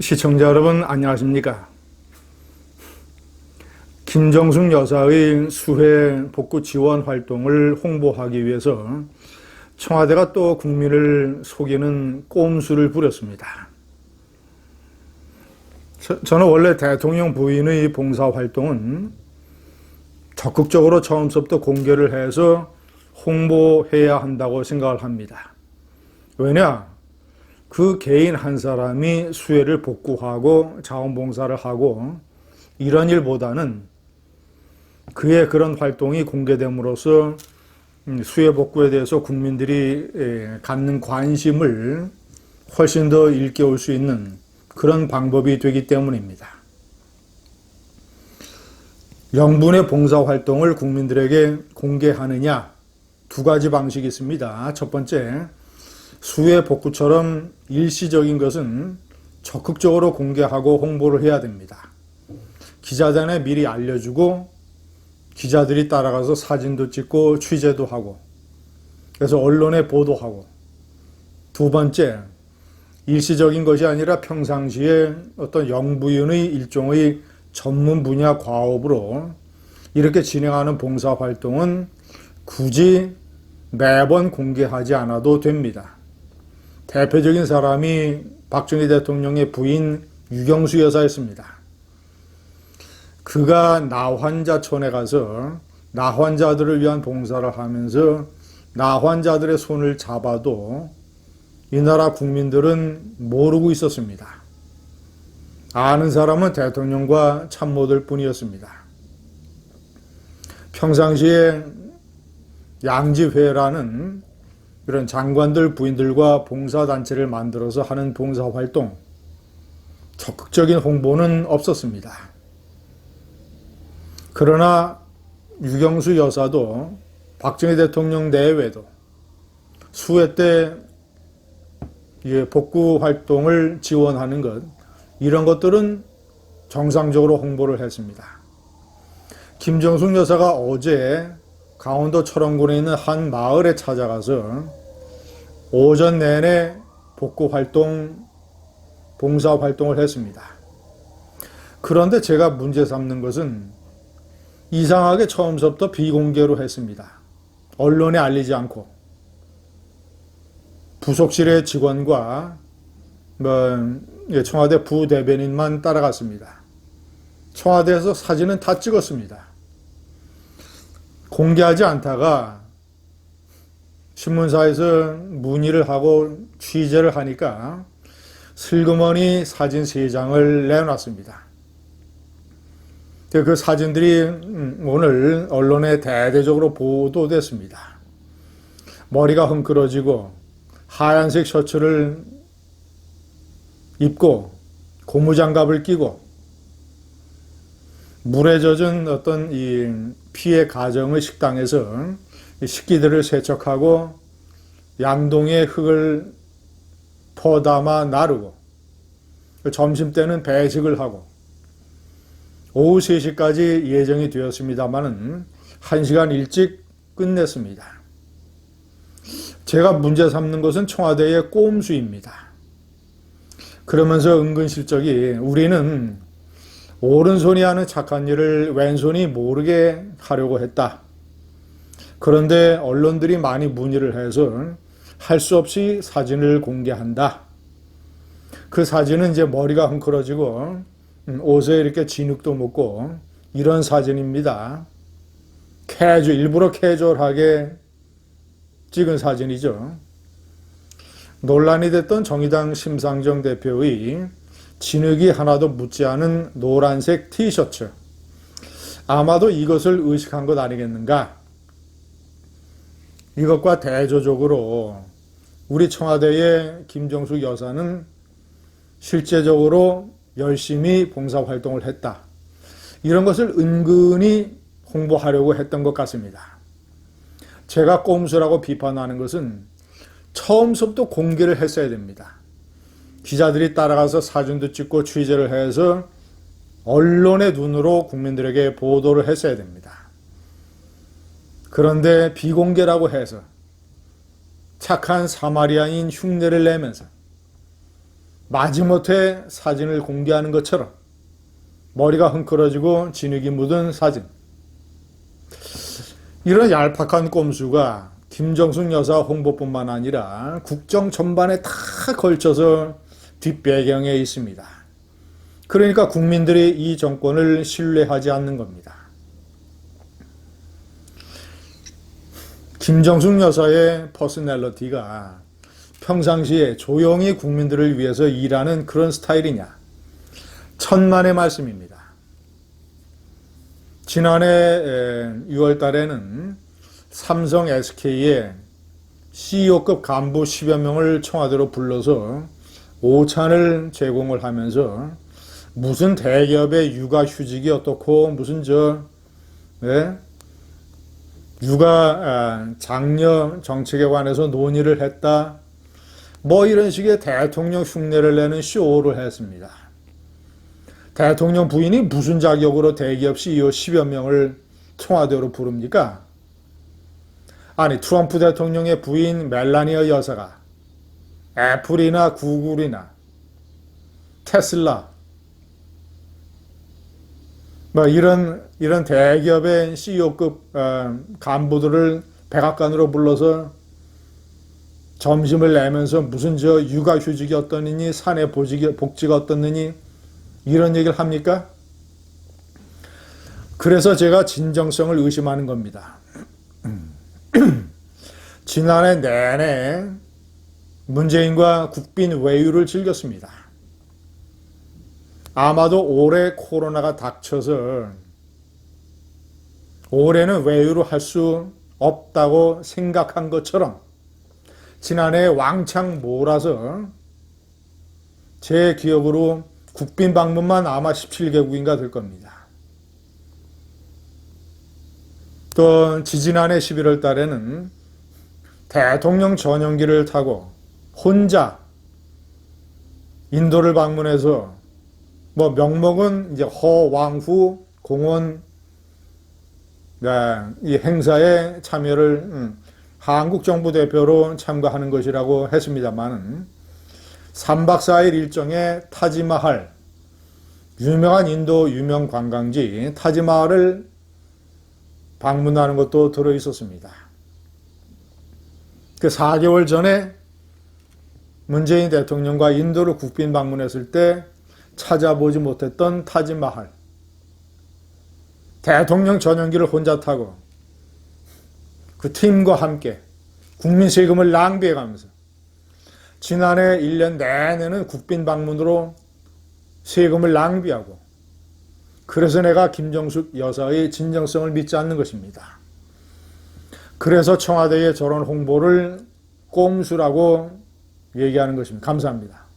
시청자 여러분 안녕하십니까? 김정숙 여사의 수해 복구 지원 활동을 홍보하기 위해서 청와대가 또 국민을 속이는 꼼수를 부렸습니다. 저, 저는 원래 대통령 부인의 봉사 활동은 적극적으로 처음부터 공개를 해서 홍보해야 한다고 생각을 합니다. 왜냐? 그 개인 한 사람이 수혜를 복구하고 자원봉사를 하고 이런 일보다는 그의 그런 활동이 공개됨으로써 수혜 복구에 대해서 국민들이 갖는 관심을 훨씬 더 일깨울 수 있는 그런 방법이 되기 때문입니다. 영분의 봉사 활동을 국민들에게 공개하느냐 두 가지 방식이 있습니다. 첫 번째, 수해 복구처럼 일시적인 것은 적극적으로 공개하고 홍보를 해야 됩니다. 기자단에 미리 알려주고 기자들이 따라가서 사진도 찍고 취재도 하고 그래서 언론에 보도하고 두 번째 일시적인 것이 아니라 평상시에 어떤 영부인의 일종의 전문 분야 과업으로 이렇게 진행하는 봉사 활동은 굳이 매번 공개하지 않아도 됩니다. 대표적인 사람이 박정희 대통령의 부인 유경수 여사였습니다. 그가 나환자촌에 가서 나환자들을 위한 봉사를 하면서 나환자들의 손을 잡아도 이 나라 국민들은 모르고 있었습니다. 아는 사람은 대통령과 참모들 뿐이었습니다. 평상시에 양지회라는 그런 장관들 부인들과 봉사단체를 만들어서 하는 봉사활동, 적극적인 홍보는 없었습니다. 그러나 유경수 여사도 박정희 대통령 내외도 수해 때 복구 활동을 지원하는 것, 이런 것들은 정상적으로 홍보를 했습니다. 김정숙 여사가 어제 강원도 철원군에 있는 한 마을에 찾아가서 오전 내내 복구 활동, 봉사 활동을 했습니다. 그런데 제가 문제 삼는 것은 이상하게 처음부터 비공개로 했습니다. 언론에 알리지 않고 부속실의 직원과 뭐 예, 청와대 부대변인만 따라갔습니다. 청와대에서 사진은 다 찍었습니다. 공개하지 않다가 신문사에서 문의를 하고 취재를 하니까 슬그머니 사진 세 장을 내놨습니다. 그 사진들이 음, 오늘 언론에 대대적으로 보도됐습니다. 머리가 흥그러지고 하얀색 셔츠를 입고 고무장갑을 끼고 물에 젖은 어떤 이 피해 가정의 식당에서 식기들을 세척하고 양동에 흙을 퍼담아 나르고 점심 때는 배식을 하고 오후 3시까지 예정이 되었습니다만은 1시간 일찍 끝냈습니다. 제가 문제 삼는 것은 청와대의 꼼수입니다. 그러면서 은근슬쩍이 우리는 오른손이 하는 착한 일을 왼손이 모르게 하려고 했다. 그런데 언론들이 많이 문의를 해서 할 수 없이 사진을 공개한다. 그 사진은 이제 머리가 헝클어지고 음, 옷에 이렇게 진흙도 묻고 이런 사진입니다. 캐주 일부러 캐주얼하게 찍은 사진이죠. 논란이 됐던 정의당 심상정 대표의 진흙이 하나도 묻지 않은 노란색 티셔츠. 아마도 이것을 의식한 것 아니겠는가? 이것과 대조적으로 우리 청와대의 김정숙 여사는 실제적으로 열심히 봉사활동을 했다. 이런 것을 은근히 홍보하려고 했던 것 같습니다. 제가 꼼수라고 비판하는 것은 처음부터 공개를 했어야 됩니다. 기자들이 따라가서 사진도 찍고 취재를 해서 언론의 눈으로 국민들에게 보도를 했어야 됩니다. 그런데 비공개라고 해서 착한 사마리아인 흉내를 내면서 마지못해 사진을 공개하는 것처럼 머리가 흥크러지고 진흙이 묻은 사진. 이런 얄팍한 꼼수가 김정숙 여사 홍보뿐만 아니라 국정 전반에 다 걸쳐서 뒷배경에 있습니다. 그러니까 국민들이 이 정권을 신뢰하지 않는 겁니다. 김정숙 여사의 퍼스널리티가 평상시에 조용히 국민들을 위해서 일하는 그런 스타일이냐? 천만의 말씀입니다. 지난해 6월 달에는 삼성 SK의 CEO급 간부 10여 명을 청와대로 불러서 오찬을 제공을 하면서 무슨 대기업의 육아휴직이 어떻고 무슨 저 예? 육아 아, 장려 정책에 관해서 논의를 했다. 뭐 이런 식의 대통령 흉내를 내는 쇼를 했습니다. 대통령 부인이 무슨 자격으로 대기업 CEO 10여 명을 청와대로 부릅니까? 아니 트럼프 대통령의 부인 멜라니아 여사가 애플이나 구글이나 테슬라 뭐 이런 이런 대기업의 CEO급 어, 간부들을 백악관으로 불러서 점심을 내면서 무슨 저 육아휴직이 어떠느니 사내 보직이, 복지가 어떻느니 이런 얘기를 합니까? 그래서 제가 진정성을 의심하는 겁니다. 지난해 내내 문재인과 국빈 외유를 즐겼습니다. 아마도 올해 코로나가 닥쳐서 올해는 외유를 할수 없다고 생각한 것처럼 지난해 왕창 몰아서 제 기억으로 국빈 방문만 아마 17개국인가 될 겁니다. 또 지지난해 11월 달에는 대통령 전용기를 타고 혼자 인도를 방문해서 뭐 명목은 이제 허왕후 공원 네, 이 행사에 참여를 음, 한국 정부 대표로 참가하는 것이라고 했습니다만은 3박 4일 일정에 타지마할 유명한 인도 유명 관광지 타지마할을 방문하는 것도 들어 있었습니다. 그 4개월 전에 문재인 대통령과 인도를 국빈 방문했을 때 찾아보지 못했던 타지마할. 대통령 전용기를 혼자 타고 그 팀과 함께 국민 세금을 낭비해 가면서 지난해 1년 내내는 국빈 방문으로 세금을 낭비하고 그래서 내가 김정숙 여사의 진정성을 믿지 않는 것입니다. 그래서 청와대의 저런 홍보를 꼼수라고 얘기하는 것입니다. 감사합니다.